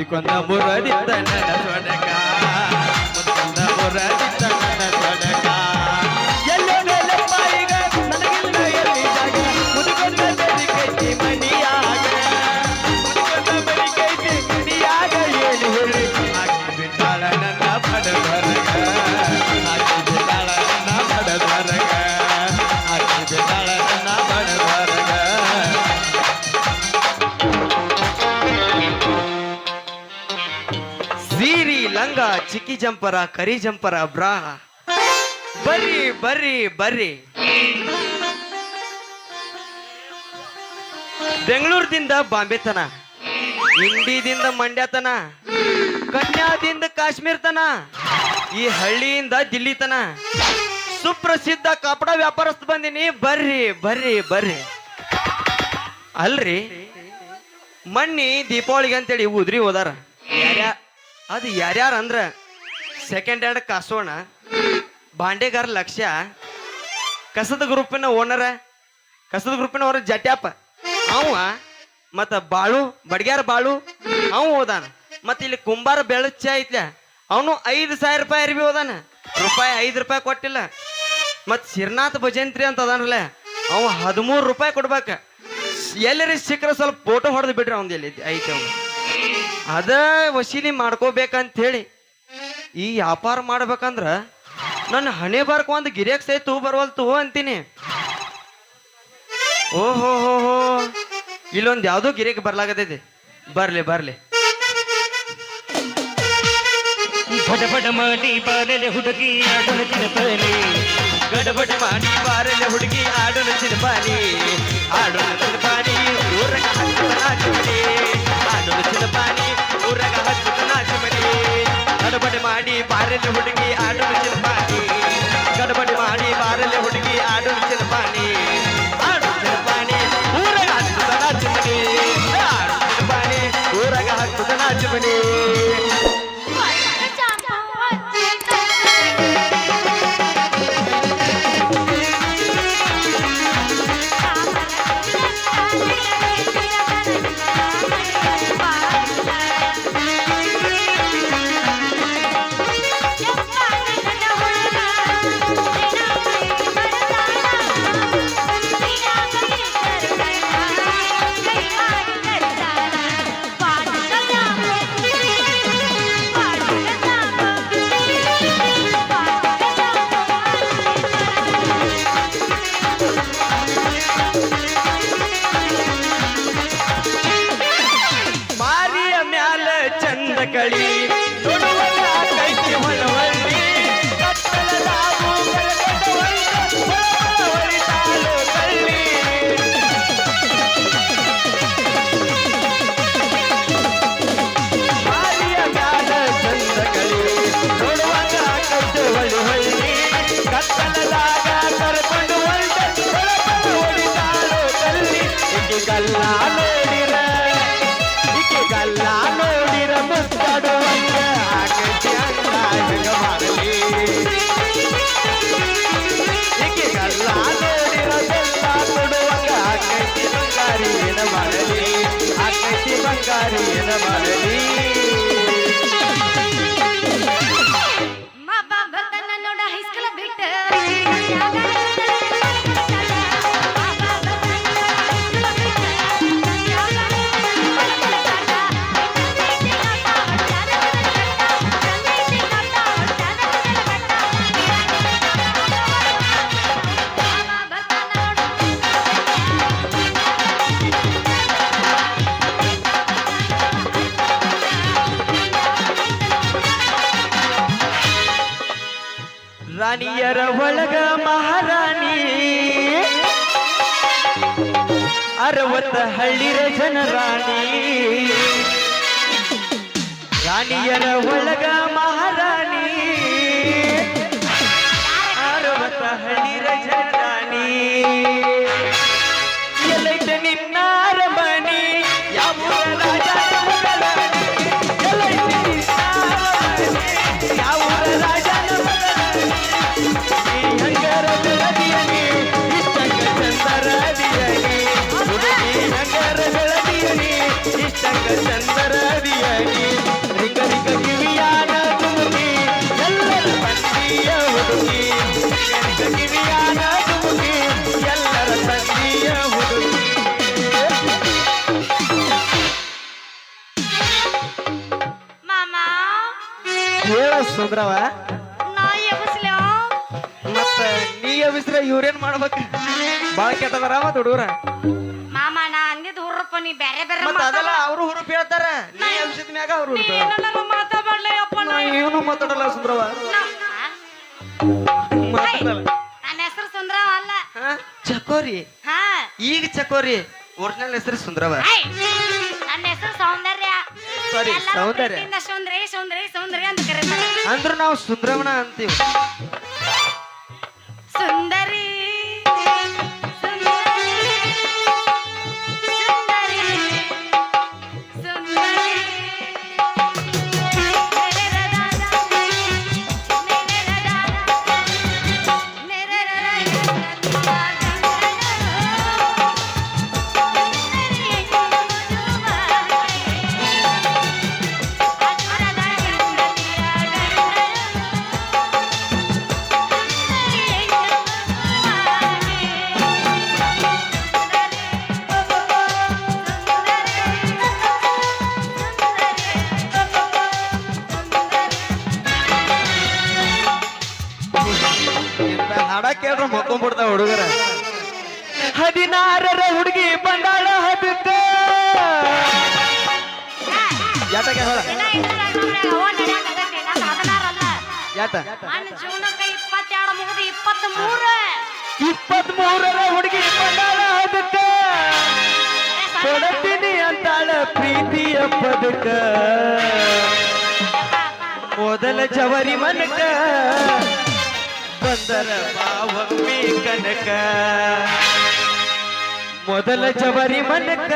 ಮುದಿಕೊಂದ ಮುರಡಿದ್ದ ನನ್ನ ಸೊಡಕ ಮುದಿಕೊಂದ ಮುರಡಿದ್ದ ನನ್ನ ಲಂಗ, ಚಿಕ್ಕಿ ಜಂಪರ, ಕರಿ ಜಂಪರ ಬ್ರಾ ಬರ್ರಿ ಬರ್ರಿ ಬರ್ರಿ. ಬೆಂಗಳೂರದಿಂದ ಬಾಂಬೆ ತನ ಇಂಡಿದಿಂದ ಮಂಡ್ಯತನ. ಕನ್ಯಾದಿಂದ ಕಾಶ್ಮೀರ ತನ ಈ ಹಳ್ಳಿಯಿಂದ ದಿಲ್ಲಿ ತನ ಸುಪ್ರಸಿದ್ಧ ಕಪಡ ವ್ಯಾಪಾರಸ್ಥ ಬಂದಿನಿ. ಬರ್ರಿ ಬರ್ರಿ ಬರ್ರಿ. ಅಲ್ರಿ, ಮಣ್ಣಿ ದೀಪಾವಳಿಗೆ ಅಂತೇಳಿ ಉದ್ರಿ ಹೋದಾರ. ಅದು ಯಾರ್ಯಾರ ಅಂದ್ರೆ ಸೆಕೆಂಡ್ ಹ್ಯಾಂಡ್ ಕಾಸೋಣ, ಬಾಂಡೆಗಾರ ಲಕ್ಷ್ಯ, ಕಸದ ಗ್ರೂಪಿನ ಓನರ ಕಸದ ಗ್ರೂಪಿನ ಅವ್ರ ಜಟ್ಯಾಪ. ಅವ ಮತ್ತ ಬಾಳು, ಬಡ್ಗ್ಯಾರ ಬಾಳು, ಅವ ಹೋದಾನ. ಮತ್ತ ಇಲ್ಲಿ ಕುಂಬಾರ ಬೆಳಚ್ಚ ಐತ್ಲ, ಅವನು ಐದು ಸಾವಿರ ರೂಪಾಯಿ ಅರಿವಿ ಹೋದಾನ. ರೂಪಾಯಿ ಐದು ರೂಪಾಯಿ ಕೊಟ್ಟಿಲ್ಲ. ಮತ್ ಶಿರ್ನಾಥ್ ಭಜಂತ್ರಿ ಅಂತ ಅದಾನಲ್ಲ, ಅವ ಹದಿಮೂರು ರೂಪಾಯಿ ಕೊಡ್ಬೇಕ. ಎಲ್ಲರಿ ಸಿಕ್ಕರೆ ಸ್ವಲ್ಪ ಫೋಟೋ ಹೊಡೆದು ಬಿಡ್ರಿ ಅವ್ನ್ ಎಲ್ಲಿ ಐತೆ ಅವ್ನು. ಅದ ವಸೀಲಿ ಮಾಡ್ಕೋಬೇಕಂತ ಹೇಳಿ ಈ ವ್ಯಾಪಾರ ಮಾಡ್ಬೇಕಂದ್ರ ನನ್ನ ಹಣೆ ಬರ್ಕ ಒಂದು ಗಿರಿಯಕ್ ಸಹಿತ ಬರವಲ್ತು ಅಂತೀನಿ. ಓಹೋ, ಹೋ ಹೋ. ಇಲ್ಲೊಂದು ಯಾವುದೋ ಗಿರಿಯಕ್ ಬರ್ಲಾಗತೈತಿ. ಬರ್ಲಿ ಬರ್ಲಿ. ಗಡಬಡ ಮಾಡಿ ಬಾರಲೆ ಹುಡುಗಿ ಆಡಲು ತಿನ್ನಪಲಿ ಗಡಬಡ ಮಾಡಿ ಬಾರಲೆ ಹುಡುಗಿ ಆಡೋಣ ಚಿನ್ನಪಾನಿ ಆಡೋಣ ಚಿನ್ನಪಾನಿ ಊರಗ ಹಚ್ಚದ ನಾಚಮನಿ ಆಡೋಣ ಗಡಬಡ ಮಾಡಿ ಬಾರಲೆ ಹುಡುಗಿ ಆಡೋಣ ಚಿನ್ನಪಾನಿ ಆಗೈತಿ ಬಂಗಾರಿ ಏನ ಮಾಡಲಿ ನೋಡ ಹೈಸ್ಕೂಲ ಬಿಟ್ಟು. ಅರವತ್ತ ಹಳ್ಳಿರ ಜನರಾಣಿ. ರಾಣಿಯರ ಒಳಗ ಸುಂದ್ರವ ನಾ ಎಬ್ಸ್ಲ್ಯೋ ಮತ್ತ ನೀ ಇವ್ರೇನ್ ಮಾಡ್ಬೇಕ? ಬಾಳ ಕೆಟ್ಟದಾರ ದುಡುಗ್ರ ಹುಡುಗರ ಮಾಮ ನಾ ಅಂದಿದ್ ಹುರ್ರಪ್ಪ ನೀ ಬ್ಯಾರೆ ಬ್ಯಾರೆ ಮತ್ತ ಅದೆಲ್ಲ ಅವ್ರು ಹುರುಪ್ ಹೇಳ್ತಾರ. ನೀ ಅಭಿಸಿದ ಮ್ಯಾಗ ಅವ್ರು ಹುರುಪ್. ಏನಾರ ಮಾತಾಡ್ಲಯ್ಯಪ್ಪ ನಾ ಏನು ಮಾತಾಡಲ್ಲ ಸುಂದ್ರವ. ನನ್ನ ಹೆಸರು ಸುಂದರ ಅಲ್ಲ. ಚಕೋರಿ. ಹಾ. ಈಗ ಚಕೋರಿ. ಒರಿಜಿನಲ್ ಹೆಸರು ಸುಂದ್ರವ. ನನ್ನ ಹೆಸರು ಸೌಂದರ್ಯ. ಎಲ್ಲರೂ ಸೌಂದರ್ಯ. ಪ್ರೀತಿಯಿಂದ ಸುಂದ್ರಿ ಸುಂದ್ರಿ ಸುಂದ್ರಿ ಅಂತ ಕರೀತಾರೆ ಅಂದ್ರ ನಾವು ಸುಬ್ರಹ್ಮಣ ಅಂತೀವಿ ಸುಂದರಿ ಯಾಟಕ್ಕೆ ಹೇಳ. ಯಾಟ ನನ್ನ ಜೀವನಕ್ಕೆ ಇಪ್ಪತ್ತೆರಡು ಮುಗಿದು ಇಪ್ಪತ್ತ್ ಮೂರ ಇಪ್ಪತ್ ಮೂರರ ಹುಡುಗಿ ಕೊಡತೀನಿ ಅಂತಾಳ ಪ್ರೀತಿಯ ಪದಕ ಮೊದಲ ಚವರಿ ಮನಕ ಬಂದರ ಬಾವಮ್ಮಿ ಕನಕ. ಮೊದಲ ಚವರಿ ಮನಕ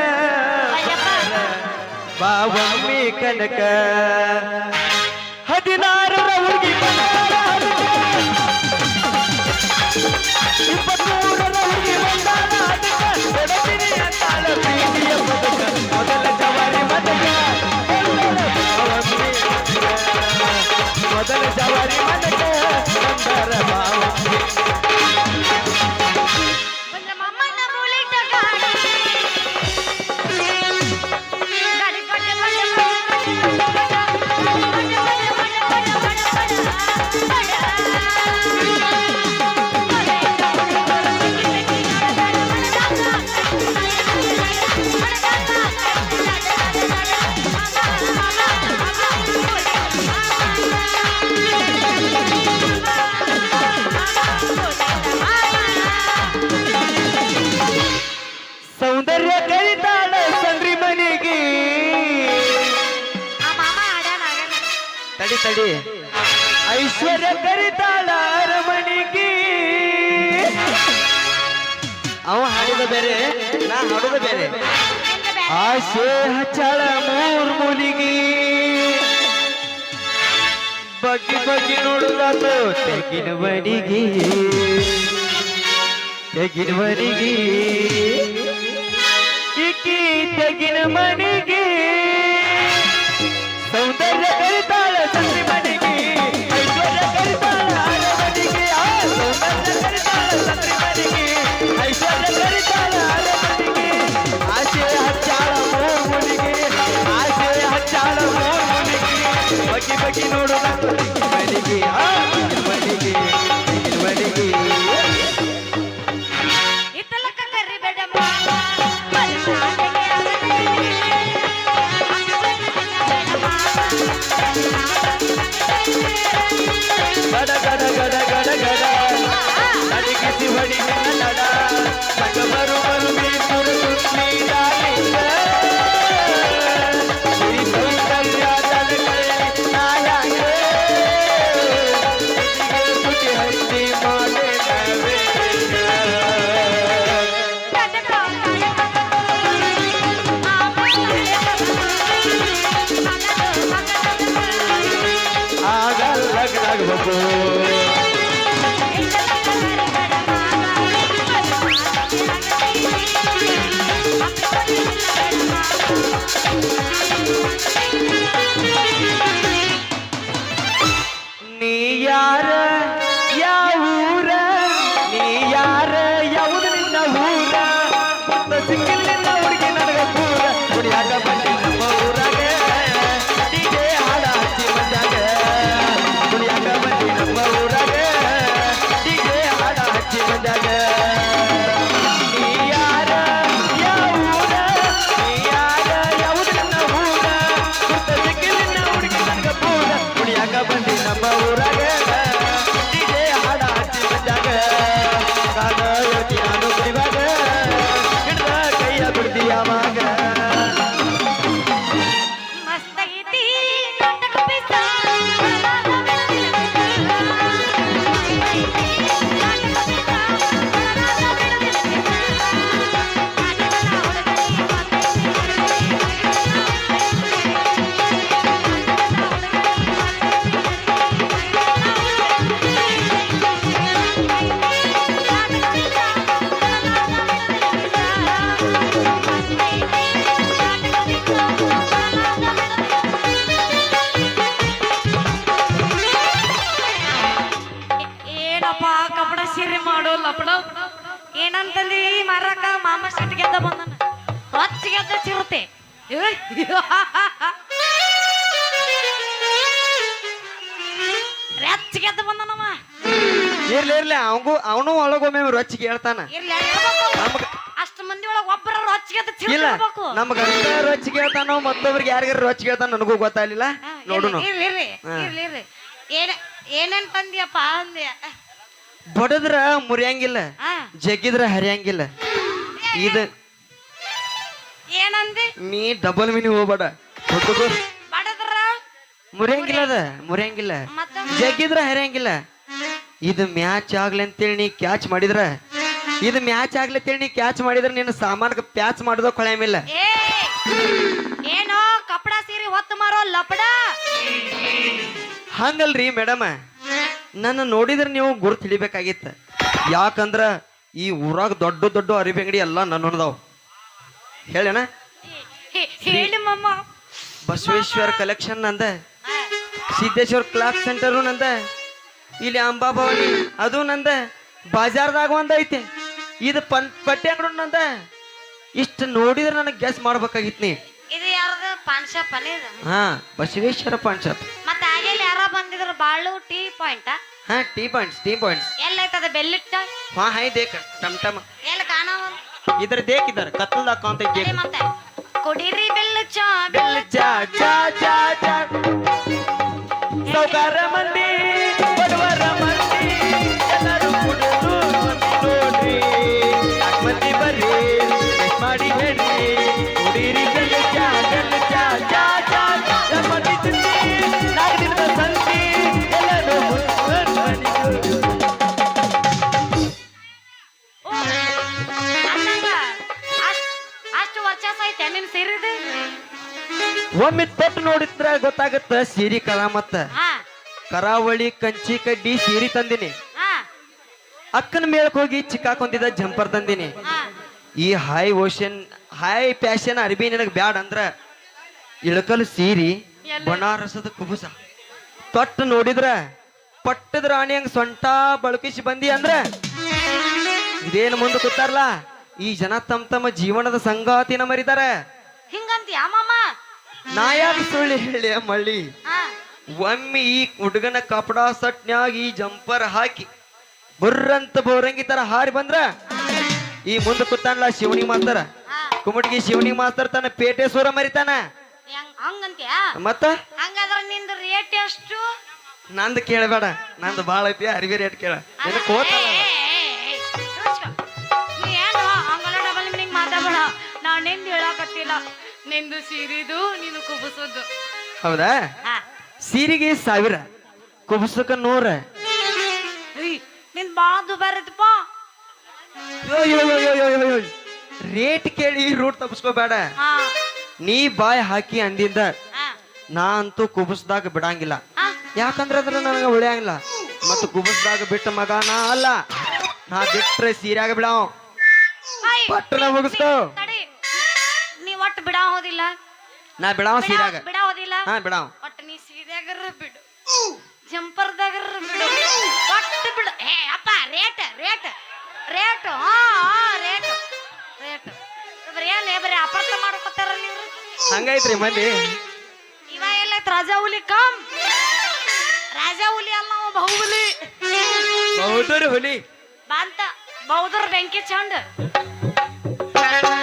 ಬಾವಮ್ಮಿ ಕನಕ. ಹದಿನಾರರ ಹುಡುಗಿ ಪದಕ ಮೊದಲ ಜವಾರಿ ಬಾವಮ್ಮಿ ತಡಿ ತಡಿ ಐಶ್ವರ್ಯ ಕರಿತಾಳ ಅರಮನೆಗೆ ಅವ ಹಾಡಿದ ಬೇರೆ ನಾ ಹಾಡೋದ ಬೇರೆ ನಿಂದ ಬ್ಯಾರೆ. ಆಸೆ ಹಚ್ಚಳ ಮೂರ್ ಮೂಲಿಗೆ ಬಗ್ಗಿ ಬಗ್ಗಿ ನೋಡುದಾತು ತೆಗಿನ ಬಡಿಗೆ ತೆಗಿನ ಬಡಿಗೆ ಇಕ್ಕಿ ತೆಗಿನ ಮಣಿಗೆ Liverpool. ಮಾರಕ ಮಾಮ ಸಿಟ್ಟಿಗೆದ್ದ ಬಂದನ? ರೊಚ್ಚಿಗೆದ್ದ ಚಿರತೆ. ಏಯ್! ಗೆದ್ದ ಬಂದನವ. ಇರ್ಲಿ ಇರ್ಲಿ ಅವಂಗೂ ಅವನು ಒಳಗೊಮ್ಮೆ ರೊಚ್ಚಿಗೆ ಹೇಳ್ತಾನ ಅಷ್ಟು ಮಂದಿ ಒಳಗ ಒಬ್ಬರ ರೊಚ್ಚಿಗೆದ್ದ ಇಲ್ಲ ಚಿರತೆ ನಮ್ಗ ಅಂತ ರೊಚ್ಚಿಗೆ ಹೇಳ್ತಾನೋ ಮತ್ತೊಬ್ರಿಗೆ ಯಾರಿಗಾರ ರೊಚ್ಚಿಗೆ ಹೇಳ್ತಾನ ನನಗೂ ಗೊತ್ತಾಗ್ಲಿಲ್ಲ. ನೋಡು ಇರ್ಲಿ. ಇರ್ಲಿ ಇರ್ಲಿ. ಏನ ಏನೇನ್ ತಂದಿಯಪ್ಪ ಅಂದ್ಯ? ಬಡದ್ರ ಮುರಿಯಂಗಿಲ್ಲ ಜಗಿದ್ರ ಜಗ್ಗಿದ್ರ ಹರಿಯಂಗಿಲ್ಲ. ಇದು ಏನಂದಿ? ನೀ ಡಬಲ್ ಮಿನಿ ಹೋಗ್ಬೇಡ. ಬಡದ್ರ ಮುರಿಯಂಗಿಲ್ಲ ಅದ ಮುರಿಯಂಗಿಲ್ಲ. ಜಗಿದ್ರ ಜಗ್ಗಿದ್ರ ಹರಿಯಂಗಿಲ್ಲ. ಇದು ಮ್ಯಾಚ್ ಆಗ್ಲಿ ಅಂತೇಳಿ ನೀ ಕ್ಯಾಚ್ ಮಾಡಿದ್ರ. ಇದು ಮ್ಯಾಚ್ ಆಗ್ಲಿ ಅಂತೇಳಿ ನೀ ಕ್ಯಾಚ್ ಮಾಡಿದ್ರ ನಿನ್ನ ಸಾಮಾನ್ಗೆ ಪ್ಯಾಚ್ ಮಾಡೋದ ಕೊಳೆಮಿಲ್ಲ ಏ ಏನೋ ಕಪಡ ಸೀರೆ ಹೊತ್ತು ಮಾರೋ ಲಪಡ. ಹಂಗಲ್ರಿ ಮೇಡಮ್. ನನ್ನ ನೋಡಿದ್ರೆ ನೀವು ಗುರು ತಿಳಿಬೇಕಾಗಿತ್ತು. ಯಾಕಂದ್ರ ಈ ಊರಾಗ ದೊಡ್ಡ ದೊಡ್ಡ ಅರಿವಿ ಅಂಗಡಿ ಎಲ್ಲ ನನ್ನ ಹೇಳೇನ? ಹೇಳಣ ಹೇಳಿ ಬಸವೇಶ್ವರ ಕಲೆಕ್ಷನ್ ನಂದ ಸಿದ್ದೇಶ್ವರ ಕ್ಲಾಕ್ ಸೆಂಟರು ನಂದ ಇಲ್ಲಿ ಅಂಬಾಭವನಿ ಅದು ನಂದ ಬಾಜಾರ್ದಾಗ ಒಂದ್ ಐತಿ. ಇದು ಪನ್ ಪಟ್ಟಿ ಅಂಗಡಿ ನಂದ. ಇಷ್ಟು ನೋಡಿದ್ರೆ ನನಗೆ ಗೆಸ್ ಮಾಡ್ಬೇಕಾಗಿತ್ತು ನೀ. ಹಾ ಬಸವೇಶ್ವರ ಪಾನ್ ಶಾಪ್ ಮತ್ತೆ ಯಾರೋ ಬಂದಿದ್ರು ಬಾಳು ಟೀ ಪಾಯಿಂಟ್ ಹಾ ಟೀ ಪಾಯಿಂಟ್ಸ್ ಟೀ ಪಾಯಿಂಟ್ಸ್ ಎಲ್ಲೈತದ ಬೆಲ್ಲಿಟ್ಟ? ಹಾ ಹೈ ದೇಕ ಟಮ್ ಟಮ್. ಎಲ್ಲಿ ಕಾಣವ ಇದ್ರ ದೇಕಿದ್ದಾರೆ ಕತ್ತಲ್ದಾಗ ಕಾಣ್ತೈತಿ ಮತ್ತೆ. ಕುಡೀರಿ ಬೆಲ್ಲ ಚಾ ಬೆಲ್ಲ ಚಾ ಚಾ ಚಾ ಒಮ್ಮೆ ತೊಟ್ಟು ನೋಡಿದ್ರ ಗೊತ್ತಾಗತ್ತ ಸೀರಿ ಕರಾಮತ್ತ ಮತ್ತ. ಕರಾವಳಿ ಕಂಚಿ ಕಡ್ಡಿ ಸೀರಿ ತಂದಿನಿ. ಅಕ್ಕನ ಮೇಳಕ್ ಹೋಗಿ ಚಿಕ್ಕಾಕೊಂದಿದ್ದ ಜಂಪರ್ ತಂದಿನಿ. ಈ ಹೈ ಓಷನ್ ಹೈ ಫ್ಯಾಷನ್ ಅರ್ಬಿ ನಿನಗೆ ಬ್ಯಾಡ ಅಂದ್ರ ಇಳಕಲ್ ಸೀರಿ? ಬನಾರಸದ ಕುಬುಸ. ತೊಟ್ಟು ನೋಡಿದ್ರ ಪಟ್ಟದ ರಾಣಿ ಹಂಗ ಸೊಂಟ ಬಳಕಿಸಿ ಬಂದಿ ಅಂದ್ರ ಇದೇನು ಮುಂದೆ ಕೂತಾರಲ್ಲ ಈ ಜನ ತಮ್ಮ ತಮ್ಮ ಜೀವನದ ಸಂಗಾತಿನ ಮರಿತಾರೆ ಹಿಂಗಂತ ಮಾಮ? ನಾ ಸುಳ್ಳಿ ಸುಳ್ಳು ಹೇಳಿ ಮಳ್ಳಿ. ಒಮ್ಮೆ ಈ ಹುಡುಗನ ಕಪಡ ಸಟ್ನ್ಯಾಗ ಈ ಜಂಪರ್ ಹಾಕಿ ಬುರ್ರಂತ ಬೋರಂಗಿ ತರ ಹಾರಿ ಬಂದ್ರ ಈ ಮುಂದ ಕೂತಾನಲ್ಲ ಶಿವನಿ ಮಾಸ್ತರ. ಕುಮಟಗಿ ಶಿವನಿ ಮಾಸ್ತರ್ ತನ್ನ ಪೇಟೆ ಸೂರ ಮರಿತಾನ. ಮತ್ತ? ಹಂಗಾದ್ರ ನಿಂದು ರೇಟ್ ಎಷ್ಟು? ನಂದು ಕೇಳಬೇಡ ನಂದು ಬಾಳ ಐತಿ ಅರಿವಿ ರೇಟ್ ಕೇಳ. ನಿನಗ್ ಏನು ಹಂಗಲ್ಲ ಡಬಲ್ ಮೀನಿಂಗ್ ಮಾತಾಡಬೇಡ. ನಾನು ನಿಂದು ಹೇಳಕತ್ತಿಲ್ಲ. ನಿಂದು ಸೀರಿದು ನೀನು ಕುಬಸೋದು. ಹೌದಾ? ಹಾ. ಸೀರೆಗೆ ಸಾವಿರ ಕುಬಸಕ ನೂರ. ನಿಂದ್ ಭಾಳ ದುಬಾರಿದಪ್ಪ ರೇಟ್ ಕೇಳಿ ರೂಟ್ ತಪ್ಪಿಸ್ಕೋಬೇಡ ಹಾ. ನೀ ಬಾಯ್ ಹಾಕಿ ಅಂದಿಂದ ಹಾ. ನಾ ಅಂತೂ ಕುಬಸ್ದಾಗ ಬಿಡಂಗಿಲ್ಲ. ಹಾ. ಯಾಕಂದ್ರೆ ಅದ್ರ ನನಗೆ ಉಳಿಯಂಗಿಲ್ಲ ಮತ್ತು ಕುಬಸ್ದಾಗ ಬಿಟ್ಟ ಮಗ ನಾ ಅಲ್ಲ. ನಾ ಬಿಟ್ರೆ ಸೀರ್ಯಾಗ ಬಿಡಾವ್ ಪಟ್ಟಣ ಮುಗಿಸ್ಕೋ. ಒಟ್ಟು ಬಿಡ ಹೋದಿಲ್ಲ. ನಾ ಬಿಡಾವ ಸೀರ್ಯಾಗ. ಬಿಡ ಹೋದಿಲ್ಲ. ಹಾ ಬಿಡಾವ. ಒಟ್ಟು ನೀ ಸೀರೆಯಾಗರ ಬಿಡು. ಜಂಪರ್ದಾಗರ ಬಿಡು. ಒಟ್ಟು ಬಿಡು. ಏ ಅಪ್ಪ ರೇಟ್ ರೇಟ್ ರೇಟ್ ಹಾ ರೇಟ್ ರೇಟ್. ಬರೀ ಏನ್ ಬರೀ ಅಪರ್ಥ ಮಾಡ್ಕೊತಾರ ನೀವು ಹಂಗೈತ್ರಿ ಮಂದಿ. ಇವ ಎಲ್ಲೈತ್ ರಾಜಾ ಹುಲಿ ಕಮ್. ರಾಜಾ ಹುಲಿ ಅಲ್ಲ ಅವ ಬಾಹುಬಲಿ. ಬಹುದೂರಿ ಹುಲಿ. ಬಾಂತ ಬೌದ್ರ ಬೆಂಕಿ ಚಂಡ್.